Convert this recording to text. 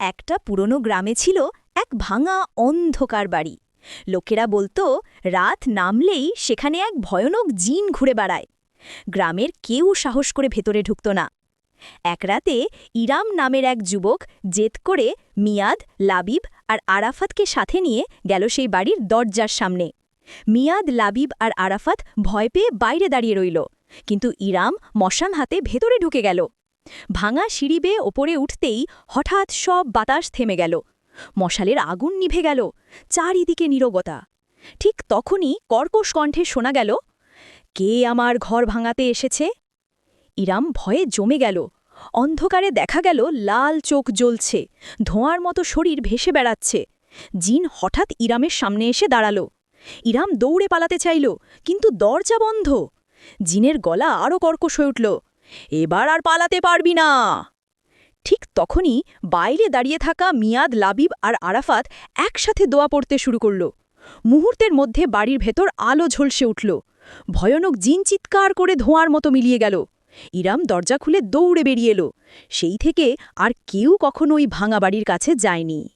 একটা পুরনো গ্রামে ছিল এক ভাঙা অন্ধকার বাড়ি। লোকেরা বলতো, রাত নামলেই সেখানে এক ভয়ানক জিন ঘুরে বেড়ায়। গ্রামের কেউ সাহস করে ভেতরে ঢুকত না। এক রাতে ইরাম নামের এক যুবক জেদ করে মিয়াদ, লাবিব আর আরাফাতকে সাথে নিয়ে গেল সেই বাড়ির দরজার সামনে। মিয়াদ, লাবিব আর আরাফাত ভয় পেয়ে বাইরে দাঁড়িয়ে রইল। কিন্তু ইরাম মশান হাতে ভেতরে ঢুকে গেল। ভাঙা সিঁড়ি বেয়ে ওপরে উঠতেই হঠাৎ সব বাতাস থেমে গেল। মশালের আগুন নিভে গেল, চারিদিকে নীরবতা। ঠিক তখনই কর্কশ কণ্ঠে শোনা গেল, কে আমার ঘর ভাঙাতে এসেছে? ইরাম ভয়ে জমে গেল। অন্ধকারে দেখা গেল, লাল চোখ জ্বলছে, ধোঁয়ার মতো শরীর ভেসে বেড়াচ্ছে। জিন হঠাৎ ইরামের সামনে এসে দাঁড়াল। ইরাম দৌড়ে পালাতে চাইল, কিন্তু দরজা বন্ধ। জিনের গলা আরও কর্কশ হয়ে উঠল। এবার আর পালাতে পারবি না। ঠিক তখনই বাইরে দাঁড়িয়ে থাকা মিয়াদ, লাবিব আর আরাফাত একসাথে দোয়া পড়তে শুরু করল। মুহূর্তের মধ্যে বাড়ির ভেতর আলো ঝলসে উঠল। ভয়ানক জিন চিৎকার করে ধোঁয়ার মতো মিলিয়ে গেল। ইরাম দরজা খুলে দৌড়ে বেরিয়ে এলো। সেই থেকে আর কেউ কখনো ওই ভাঙা বাড়ির কাছে যায়নি।